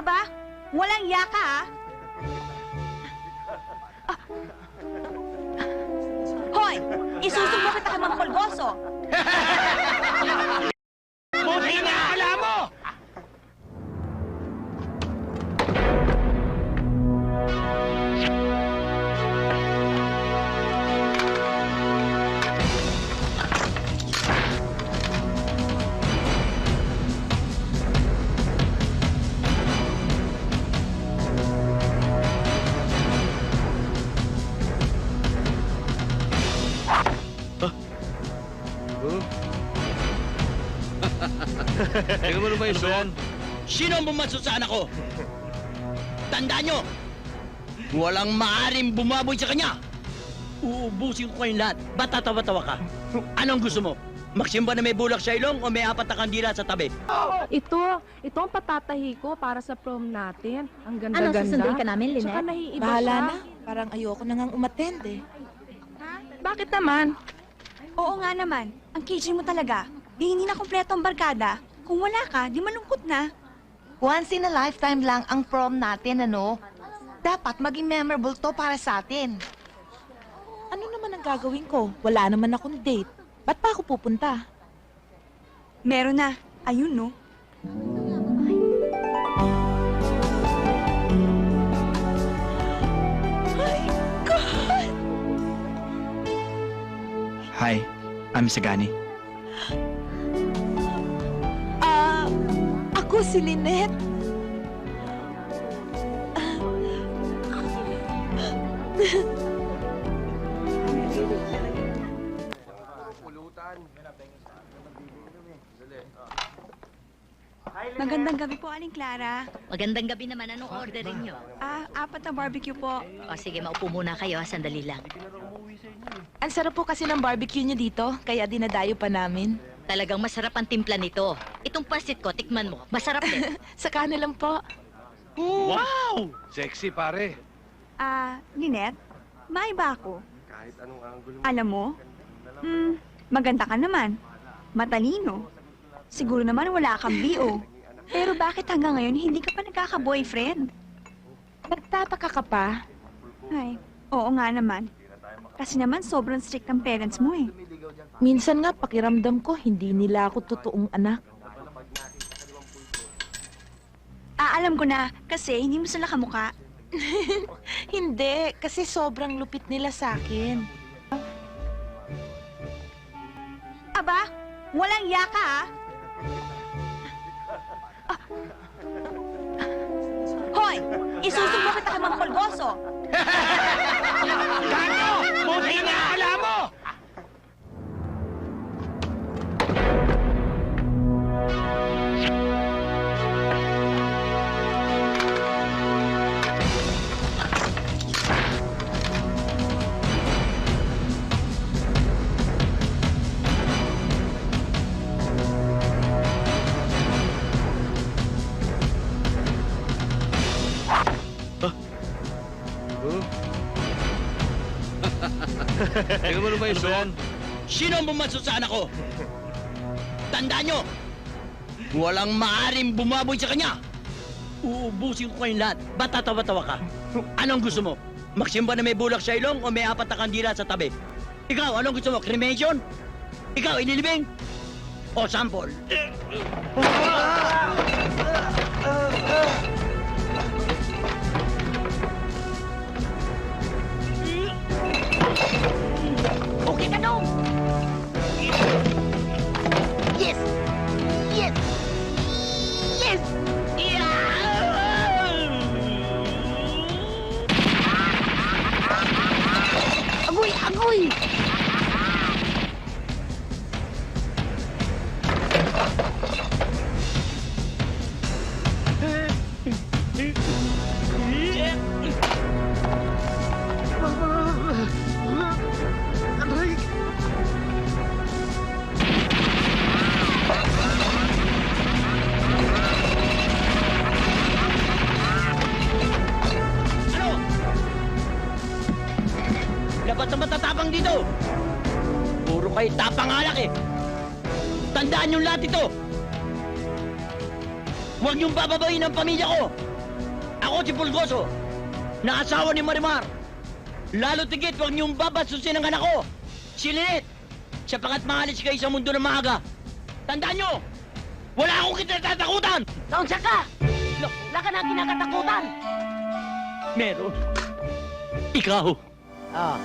Aba, walang yaka ah. Ah. Hoy, isusubo kita kay Mang Polgoso. Teka mo ba yung ba yan? Sino ang bumansot sa anak ko? Tandaan nyo! Walang maaring bumaboy sa kanya! Uubusin ko kayong lahat. Ba't tatawa-tawa ka? Anong gusto mo? Magsimba na may bulak sa ilong o may apat na kandila sa tabi? Ito, ito ang patatahi ko para sa prom natin. Ang Ano, ganda-ganda. susunduin ka namin, Tsaka Lynette? naiiba Bahala siya. na. Parang ayoko na ngang umattend eh. Bakit naman? Oo nga naman, ang KJ mo talaga. Di hindi na kompleto ang barkada. Kung wala ka, di malungkot na. Once in a lifetime lang ang prom natin, ano? Dapat maging memorable to para sa atin. Ano naman ang gagawin ko? Wala naman akong date. Ba't pa ako pupunta? Meron na. Ayun, no? Hi, I'm Sagani. Ako si Lynette. Magandang gabi po, Aling Clara. Magandang gabi naman. Anong orderin nyo? Ah, apat na barbecue po. O sige, maupo muna kayo. ha. Sandali lang. Ang sarap po kasi ng barbecue nyo dito, kaya dinadayo pa namin. Talagang masarap ang timpla nito. Itong pasit ko, tikman mo. Masarap din. Sa kanilang po. Wow! Sexy, pare. Ah, Lynette, may ba ako? Alam mo, hmm, maganda ka naman. Matalino. Siguro naman wala kang BO. Pero bakit hanggang ngayon hindi ka pa nagkaka-boyfriend? Nagtataka ka pa? Ay, oo nga naman. Kasi naman sobrang strict ang parents mo eh. Minsan nga pakiramdam ko hindi nila ako totoong anak. Ah, alam ko na, kasi hindi mo sila kamuka. Hindi, kasi sobrang lupit nila sa akin. Aba, walang yaka ah. Ah. Hoy, isusubo kita kay Mang Polgoso. Teka mo ba Ano ba yan? Sino ang bumansot sa anak ko? Tandaan nyo! Walang maaring bumaboy sa kanya! Uubusin ko kayong lahat. Ba't tatawa-tawa ka? Anong gusto mo? Magsimba na may bulak sa ilong o may apat na kandila sa tabi? Ikaw, anong gusto mo? Cremation? Ikaw, inilibing? O sample? Okay Na matatapang dito! Puro kayo tapang alak eh! Tandaan yung lahat ito! Huwag niyong bababayin ang pamilya ko! Ako si Pulgoso, na asawa ni Marimar. Lalo tigit, huwag niyong babasusin ang anak ko. Si Lynette, siya pangat maalis kayo sa mundo ng maaga. Tandaan niyo, wala akong kinatatakutan! Naunsa ka! Wala ka na kinakatakutan! Meron. Ikaw. Oh,